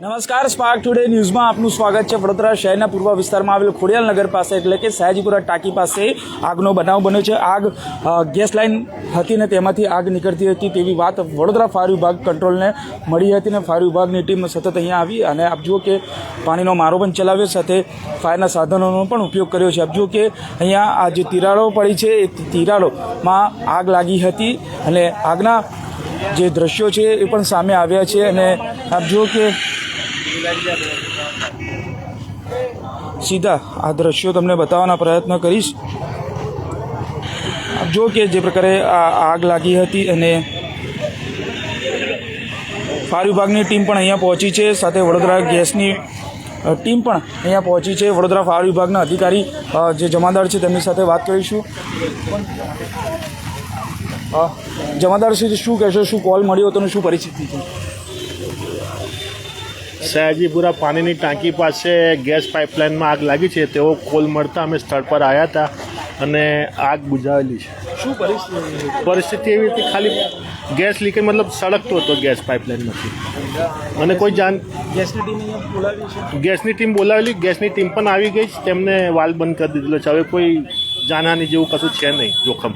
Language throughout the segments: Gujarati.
નમસ્કાર સ્પાર્ક ટુડે ન્યૂઝમાં આપનું સ્વાગત છે. વડોદરા શહેરના પૂર્વ વિસ્તારમાં આવેલ ખોડિયાલ નગર પાસે, એટલે કે સયાજીપુરા ટાંકી પાસે આગનો બનાવ બન્યો છે. આગ ગેસ લાઇન હતી ને તેમાંથી આગ નીકળતી હતી તેવી વાત વડોદરા ફાયર વિભાગ કંટ્રોલને મળી હતી ને ફાયર વિભાગની ટીમ સતત અહીંયા આવી અને આપ જુઓ કે પાણીનો મારો પણ ચલાવ્યો સાથે ફાયરના સાધનોનો પણ ઉપયોગ કર્યો છે. આપ જુઓ કે અહીંયા આ જે તિરાડો પડી છે, એ તિરાડોમાં આગ લાગી હતી અને આગના જે દ્રશ્યો છે એ પણ સામે આવ્યા છે અને આપ જુઓ કે સીધા આ દ્રશ્યો તમને બતાવવાના પ્રયત્ન કરીશ. આપ જુઓ કે જે પ્રકારે આ આગ લાગી હતી અને ફાયર વિભાગની ટીમ પણ અહીંયા પહોંચી છે, સાથે વડોદરા ગેસની ટીમ પણ અહીંયા પહોંચી છે. વડોદરા ફાયર વિભાગના અધિકારી જે જમાદાર છે તેમની સાથે વાત કરીશું. જમાદાર સુધી શું કહેશો શું કોલ મળ્યો હતો અને શું પરિસ્થિતિ છે? સયાજીપુરા પાણીની ટાંકી પાસે ગેસ પાઇપલાઇનમાં આગ લાગી છે. તેઓ કોલ મળતા અમે સ્થળ પર આવ્યા હતા અને આગ બુઝાવેલી છે. શું પરિસ્થિતિ? પરિસ્થિતિ એવી હતી ખાલી ગેસ લીકેજ મતલબ સળગતો હતો ગેસ પાઇપલાઇનમાંથી. અને કોઈ જાન ગેસની ટીમ બોલાવી છે? ગેસની ટીમ બોલાવેલી ગેસની ટીમ પણ આવી ગઈ છે તેમને વાલ બંધ કરી દીધેલો છે. હવે કોઈ જાનહાની જેવું કશું છે નહીં જોખમ.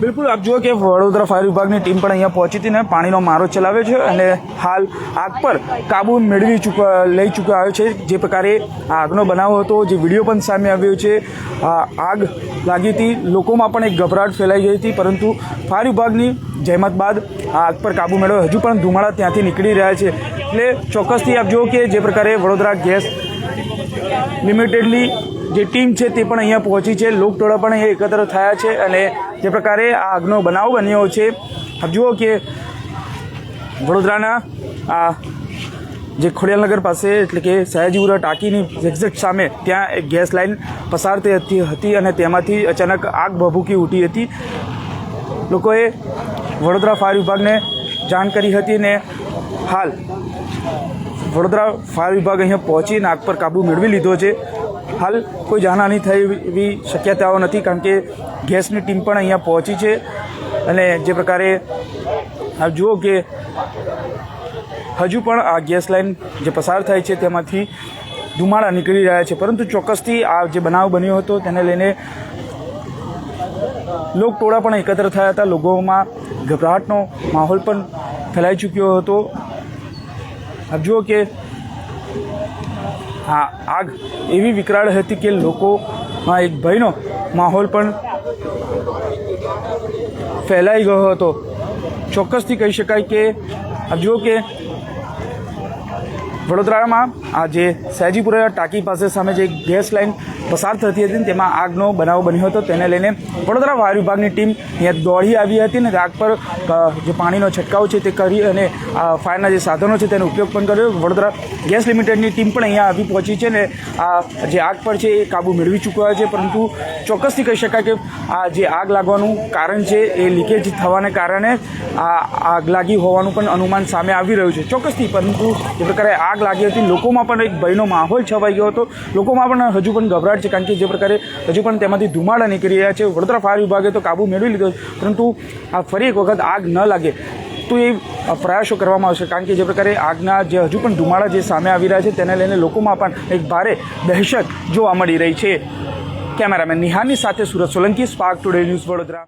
બિલકુલ, આપ જુઓ કે વડોદરા ફાયર વિભાગની ટીમ પણ અહીંયા પહોંચી હતી ને, પાણીનો મારો ચલાવ્યો છે અને હાલ આગ પર કાબુ મેળવી ચૂક, લઈ ચૂક્યો છે. જે પ્રકારે આગનો બનાવ હતો, જે વીડિયો પણ સામે આવ્યો છે આગ લાગી હતી. લોકોમાં પણ એક ગભરાટ ફેલાઈ ગઈ હતી, પરંતુ ફાયર વિભાગની જહેમત બાદ આ આગ પર કાબુ મેળવ્યો. હજુ પણ ધુમાડા ત્યાંથી નીકળી રહ્યા છે. એટલે ચોક્કસથી આપ જુઓ કે જે પ્રકારે વડોદરા ગેસ લિમિટેડની જે ટીમ છે તે પણ અહીંયા પહોંચી છે. લોકટોળા પણ અહીંયા એકત્ર થયા છે અને જે પ્રકારે આ આગનો બનાવ બન્યો છે. જુઓ કે વડોદરાના આ જે ખોડિયાલનગર પાસે એટલે કે સયાજીપુરા ટાંકીની એક્ઝેક્ટ સામે ત્યાં એક ગેસ લાઇન પસાર થઈ હતી અને તેમાંથી અચાનક આગ ભભૂકી ઉઠી હતી. લોકોએ વડોદરા ફાયર વિભાગને જાણ કરી હતી ને હાલ વડોદરા ફાયર વિભાગ અહીંયા પહોંચીને આગ પર કાબુ મેળવી લીધો છે. હાલ કોઈ જાનહાની થઈ એવી શક્યતાઓ નથી કારણ કે ગેસની ટીમ પણ અહીંયા પહોંચી છે. અને જે પ્રકારે આપ જુઓ કે હજુ પણ આ ગેસ લાઇન જે પસાર થાય છે તેમાંથી ધુમાડા નીકળી રહ્યા છે. પરંતુ ચોક્કસથી આ જે બનાવ બન્યો હતો તેને લઈને લોકટોળા પણ એકત્ર થયા હતા. લોકોમાં ગભરાટનો માહોલ પણ ફેલાઈ ચૂક્યો હતો. આપ જુઓ કે આ આગ એવી વિકરાળ હતી કે લોકોમાં એક ભયનો માહોલ પણ ફેલાઈ ગયો હતો. ચોક્કસથી કહી શકાય કે આપ જુઓ કે વડોદરામાં આ જે સયાજીપુરા ટાંકી પાસે સામે જે ગેસ લાઇન પસાર થતી હતી તેમાં આગનો બનાવ બન્યો હતો. તેને લઈને વડોદરા વાયુ વિભાગની ટીમ અહીંયા દોડી આવી હતી ને આગ પર જે પાણીનો છંટકાવ છે તે કરી અને આ ફાયરના જે સાધનો છે તેનો ઉપયોગ પણ કર્યો. વડોદરા ગેસ લિમિટેડની ટીમ પણ અહીંયા આવી પહોંચી છે ને આ જે આગ પર છે એ કાબુ મેળવી ચૂક્યા છે. પરંતુ ચોક્કસથી કહી શકાય કે આ જે આગ લાગવાનું કારણ છે એ લીકેજ થવાને કારણે આ આગ લાગી હોવાનું પણ અનુમાન સામે આવી રહ્યું છે. ચોક્કસથી પરંતુ જે પ્રકારે આગ લાગી હતી. લોકોમાં પણ એક ભયનો માહોલ છવાઈ ગયો હતો. લોકોમાં પણ હજુ પણ ગભરાટ છે, કારણ કે જે પ્રકારે હજુ પણ તેમાંથી ધુમાડા નીકળી રહ્યા છે. વડોદરા ફાયર વિભાગે તો કાબુ મેળવી લીધો. પરંતુ આ ફરી એક વખત આગ ન લાગે તો એ પ્રયાસો કરવામાં આવશે, કારણ કે જે પ્રકારે આગના જે હજુ પણ ધુમાડા જે સામે આવી રહ્યા છે, તેને લઈને લોકોમાં પણ એક ભારે દહેશત જોવા મળી રહી છે. કેમેરામેન નિહાની સાથે Surat Solanki, Spark Today News Vadodara.